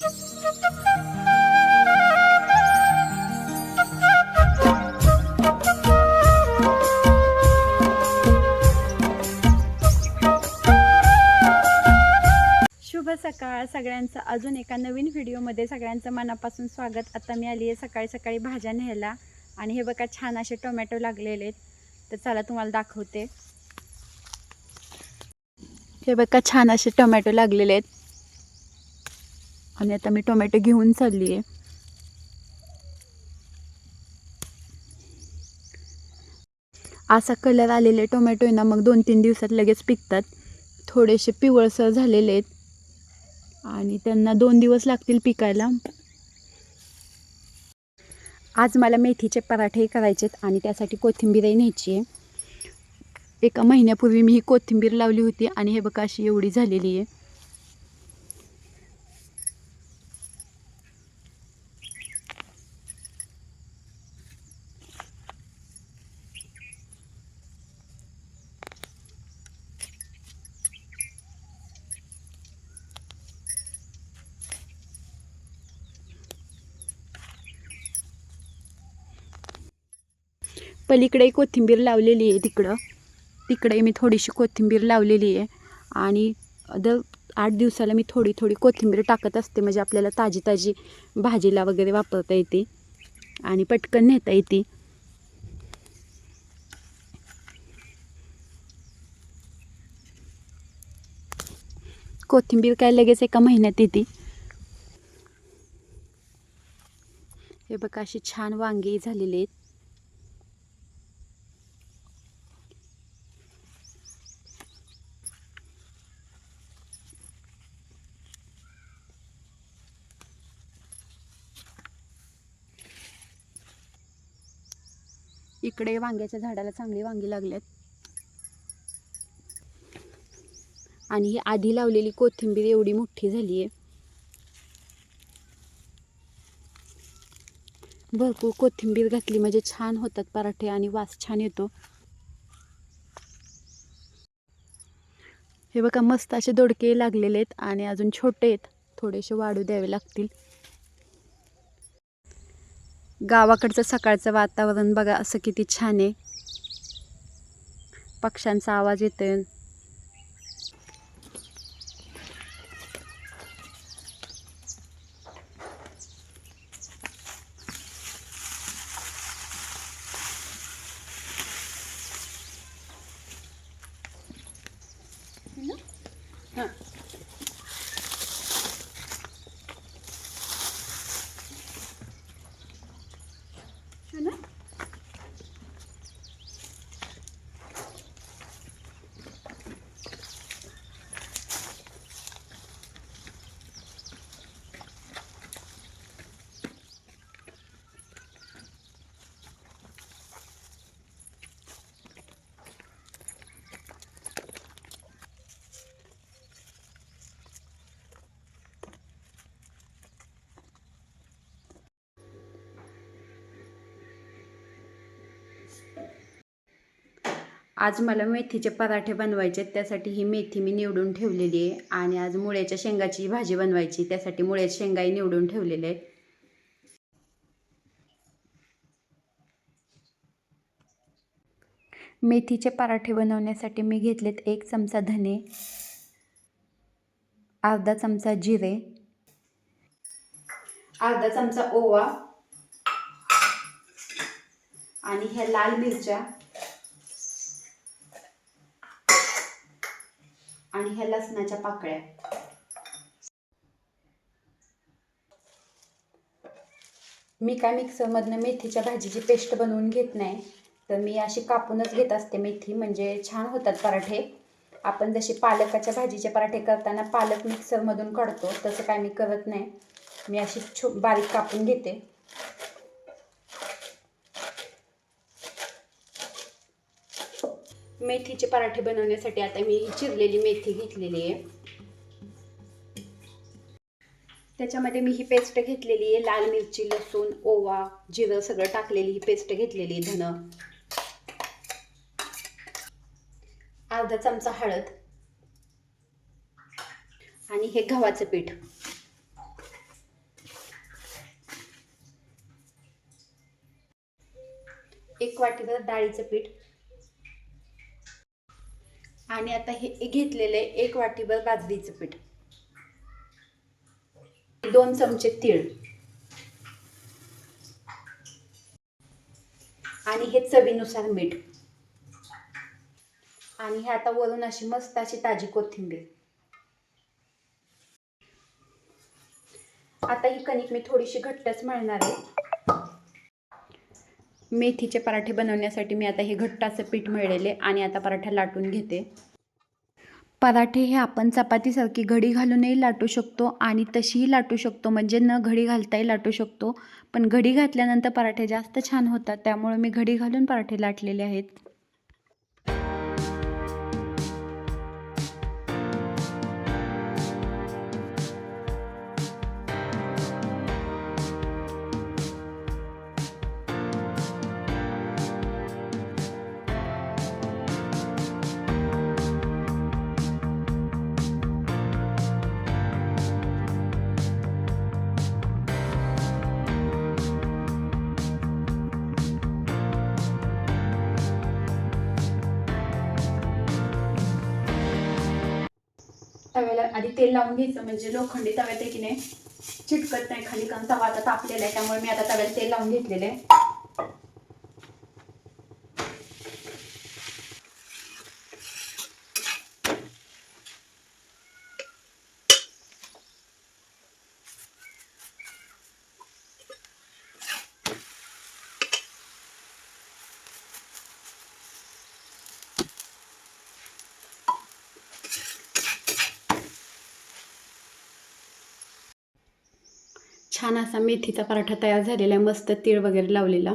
शुभ सकाळ सगळ्यांचं. अजून एका नवीन व्हिडिओमध्ये सगळ्यांचं मनापासून स्वागत. आता मी आली आहे सकाळी सकाळी भाज्या न्यायला. आणि हे बघा छान असे टोमॅटो लागलेले आहेत. तर चला तुम्हाला दाखवते. हे बघा छान असे टोमॅटो लागलेले आहेत. आणि आता मी टोमॅटो घेऊन चालली आहे. असा कलर आलेले टोमॅटो आहे ना मग दोन तीन दिवसात लगेच पिकतात. थोडेसे पिवळसर झालेले आहेत. आणि त्यांना दोन दिवस लागतील पिकायला. आज मला मेथीचे पराठे करायचे आहेत आणि त्यासाठी कोथिंबीरही न्यायची आहे. एका महिन्यापूर्वी मी ही कोथिंबीर लावली होती आणि हे बघा अशी एवढी झालेली आहे. पलीकडे कोथिंबीर लावलेली आहे तिकडं. तिकडे मी थोडीशी कोथिंबीर लावलेली आहे. आणि दर आठ दिवसाला मी थोडी थोडी कोथिंबीर टाकत असते. म्हणजे आपल्याला ताजी ताजी भाजीला वगैरे वापरता येते. आणि पटकन नेता येते. कोथिंबीर काय लगेच एका महिन्यात येते. हे बघा अशी छान वांगी झालेली आहेत. इकडे वांग्याच्या झाडाला चांगली वांगी लागल्यात. आणि ही आधी लावलेली कोथिंबीर एवढी मोठी झाली आहे भरपूर कोथिंबीर घातली म्हणजे छान होतात पराठे आणि वास छान येतो. हे बघा मस्त असे दोडके लागलेले आहेत आणि अजून छोटे आहेत थोडेसे वाढू द्यावे लागतील. गावाकडचं सकाळचं वातावरण बघा असं किती छान आहे. पक्ष्यांचा आवाज येतोय. आज मला मेथीचे पराठे बनवायचे आहेत त्यासाठी ही मेथी मी निवडून ठेवलेली आहे. आणि आज मुळ्याच्या शेंगाची भाजी बनवायची त्यासाठी मुळ्याच्या शेंगाही निवडून ठेवलेले आहेत. मेथीचे पराठे बनवण्यासाठी मी घेतलेत एक चमचा धने अर्धा चमचा जिरे अर्धा चमचा ओवा आणि ह्या लाल मिरच्या. आणि ह्या लसणाच्या पाकळ्या. मी काय मिक्सरमधनं मेथीच्या भाजीची पेस्ट बनवून घेत नाही. तर मी अशी कापूनच घेत असते मेथी म्हणजे छान होतात पराठे. आपण जशी पालकाच्या भाजीचे पराठे करताना पालक मिक्सरमधून काढतो तसं काय मी करत नाही. मी अशी छो बारीक कापून घेते. मेथीचे पराठे बनवण्यासाठी आता मी चिरलेली मेथी घेतलेली आहे. त्याच्यामध्ये मी ही पेस्ट घेतलेली आहे. लाल मिरची लसूण ओवा जिरं सगळं टाकलेली ही पेस्ट घेतलेली आहे धन अर्धा चमचा हळद. आणि हे गव्हाचं पीठ. एक वाटीभर डाळीचं पीठ. आणि आता हे घेतलेलं आहे एक वाटीभर बाजरीचं पीठ. दोन चमचे तीळ. आणि हे चवीनुसार मीठ. आणि हे आता वरून अशी मस्त अशी ताजी कोथिंबीर. आता ही कणिक मी थोडीशी घट्टच मळणार आहे. मेथीचे पराठे बनवण्यासाठी मी आता हे घट्टाचं असं पीठ मिळेले आणि आता पराठा लाटून घेते. पराठे हे आपण चपातीसारखी घडी घालूनही लाटू शकतो आणि तशीही लाटू शकतो म्हणजे न घडी घालताही लाटू शकतो. पण घडी घातल्यानंतर पराठे जास्त छान होतात त्यामुळे मी घडी घालून पराठे लाटलेले आहेत. तव्याला आधी तेल लावून घ्यायचं म्हणजे लोखंडी तव्यात आहे की नाही चिटकत नाही खाली कारण तवा आता तापलेला आहे त्यामुळे मी आता तव्याला तेल लावून घेतलेले आहे. छान असा मेथीचा पराठा तयार झालेला आहे. मस्त तीळ वगैरे लावलेला.